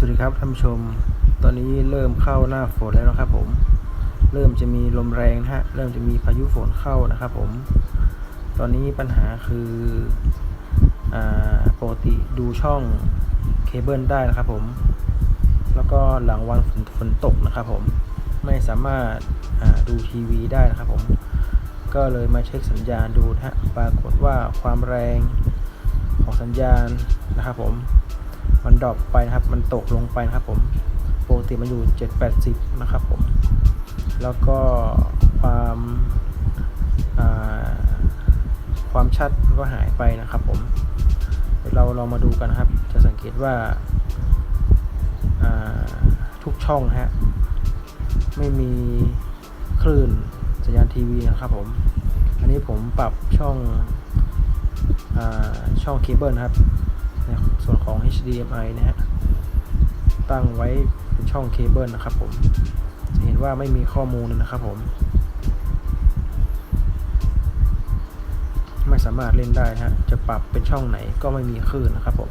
สวัสดีครับท่านผู้ชม ตอนนี้เริ่มเข้าหน้าฝนแล้วนะครับผม เริ่มจะมีลมแรงนะฮะ เริ่มจะมีพายุฝนเข้านะครับผม ตอนนี้ปัญหาคืออ่าปกติดูช่องเคเบิลได้นะครับผม แล้วก็หลังวันฝนฝนตกนะครับผม ไม่สามารถอ่าดูทีวีได้นะครับผม ก็เลยมาเช็คสัญญาณดูนะฮะ ปรากฏว่าความแรงของสัญญาณนะครับผม มันดรอปไปนะครับ มันตกลงไปนะครับผมปกติมันอยู่ 780 นะครับผม แล้วก็ความความชัดก็หายไปนะครับผม เราลองมาดูกันนะครับ จะสังเกตว่าาทุกช่องฮะ ไม่มีคลื่นสัญญาณทีวีนะครับผม อันนี้ผมปรับช่องอช่องเคเบิลนะครับ ส่วนของ HDMI นะฮะตั้งไว้ช่องเคเบิลนะครับผมจะเห็นว่าไม่มีข้อมูลเลยนะครับผม ไม่สามารถเล่นได้นะฮะจะปรับเป็นช่องไหนก็ไม่มีคลื่นนะครับผม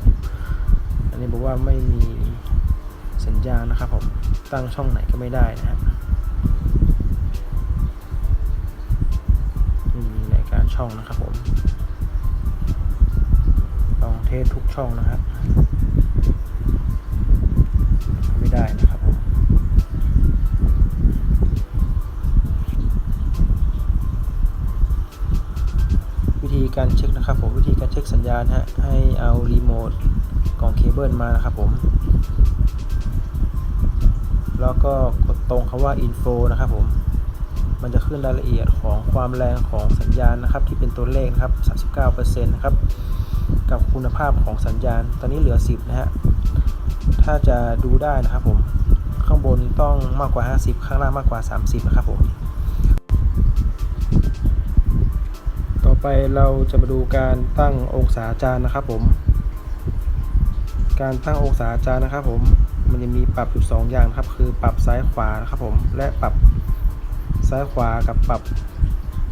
อันนี้บอกว่าไม่มีสัญญาณนะครับผมตั้งช่องไหนก็ไม่ได้นะฮะม่มีรายการช่องนะครับผม เทสทุกช่องนะครับไม่ได้นะครับผมวิธีการเช็คนะครับผมวิธีการเช็คสัญญาณฮะให้เอารีโมทกล่องเคเบิลมานะครับผมแล้วก็กดตรงคำว่า info นะครับผม มันจะขึ้นรายละเอียดของความแรงของสัญญาณนะครับ ที่เป็นตัวเลขนะครับ 39%นะครับ กับคุณภาพของสัญญาณ ตอนนี้เหลือ 10 นะฮะ ถ้าจะดูได้นะครับผม ข้างบนต้องมากกว่า 50 ข้างล่างมากกว่า 30 นะครับผม ต่อไปเราจะมาดูการตั้งองศาจานนะครับผม การตั้งองศาจานนะครับผม มันจะมีปรับอยู่สองอย่างครับ คือปรับซ้ายขวานะครับผม และปรับ ซ้ายขวากับปรับ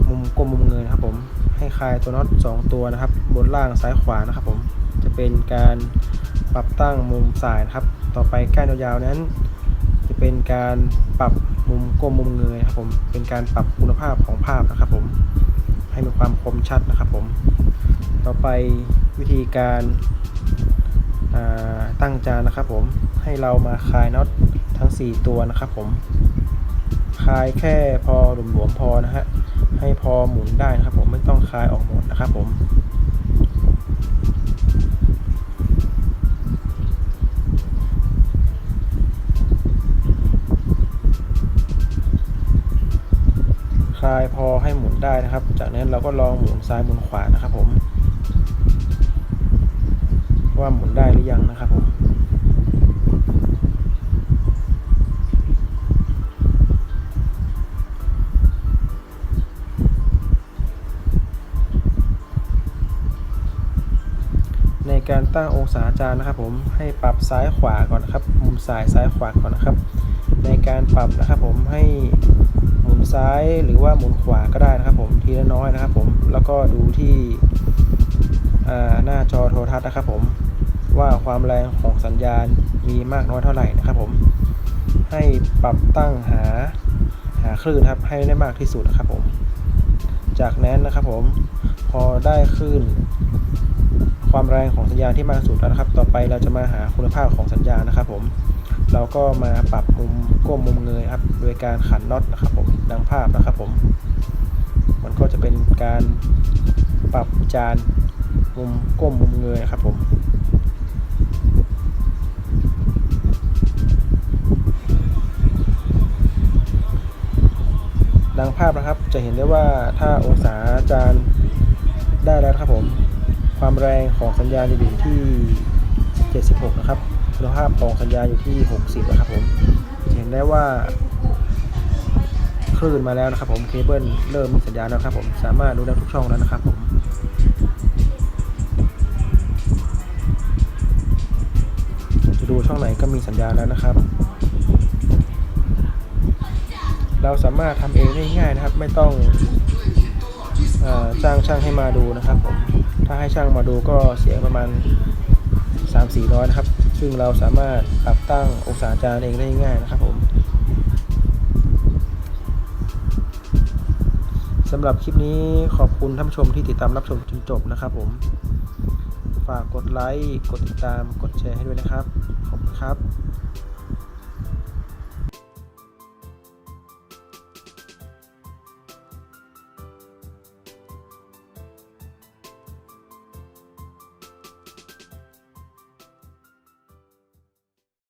มุมก้มมุมเงยนะครับผมให้คลายตัวน็อต2ตัวนะครับ บนล่างซ้ายขวานะครับผมจะเป็นการปรับตั้งมุมสายนะครับ ต่อไปก้านยาวๆนั้น จะเป็นการปรับมุมก้มมุมเงยครับผมเป็นการปรับคุณภาพของภาพนะครับผมให้มีความคมชัดนะครับผมต่อไปวิธีการาตั้งจานนะครับผมให้เรามาคลายน็อตทั้ง 4 ตัวนะครับผม คลายแค่พอหลวมๆพอนะฮะให้พอหมุนได้นะครับ ผมไม่ต้องคลายออกหมดนะครับผมคลายพอให้หมุนได้นะครับ จากนั้นเราก็ลองหมุนซ้ายหมุนขวานะครับ ผม ว่าหมุนได้หรือยังนะครับผม ในการตั้งองศาจานนะครับ ผมให้ปรับซ้ายขวาก่อนนะครับ มุมซ้ายซ้ายขวาก่อนนะครับ ในการปรับนะครับ ผมให้หมุนซ้ายหรือว่าหมุนขวาก็ได้นะครับ ผมทีละน้อยนะครับ ผมแล้วก็ดูที่หน้าจอโทรทัศน์นะครับ ผมว่าความแรงของสัญญาณมีมากน้อยเท่าไหร่นะครับ ผมให้ปรับตั้งหาหาคลื่นครับให้ได้มากที่สุดนะครับ ผม จากนั้นนะครับ ผมพอได้คลื่น ความแรงของสัญญาณที่มากสุดแล้วนะครับ ต่อไปเราจะมาหาคุณภาพของสัญญาณนะครับผม เราก็มาปรับมุมก้มมุมเงยครับ โดยการขันน็อตนะครับผม ดังภาพนะครับผม มันก็จะเป็นการปรับจานมุมก้มมุมเงยนะครับผมดังภาพนะครับจะเห็นได้ว่าถ้าองศาจานได้แล้วครับผม ความแรงของสัญญาณอยู่ที่ 76 นะครับคุณภาพของสัญญาณอยู่ที่ 60 นะครับผมเห็นได้ว่าคลื่นมาแล้วนะครับผมเคเบิลเริ่มมีสัญญาณแล้วครับผมสามารถดูได้ทุกช่องแล้วนะครับผมจะดูช่องไหนก็มีสัญญาณแล้วนะครับ เราสามารถทำเองได้ง่ายนะครับ ไม่ต้อง จ้างช่างให้มาดูนะครับผมถ้าให้ช่างมาดูก็เสียประมาณ 3-400นะครับ ซึ่งเราสามารถปรับตั้งองศาจานเองได้ง่ายนะครับผมสำหรับคลิปนี้ขอบคุณท่านชมที่ติดตามรับชมจนจบนะครับผม ฝากกดไลค์ กดติดตาม กดแชร์ให้ด้วยนะครับ ขอบคุณครับ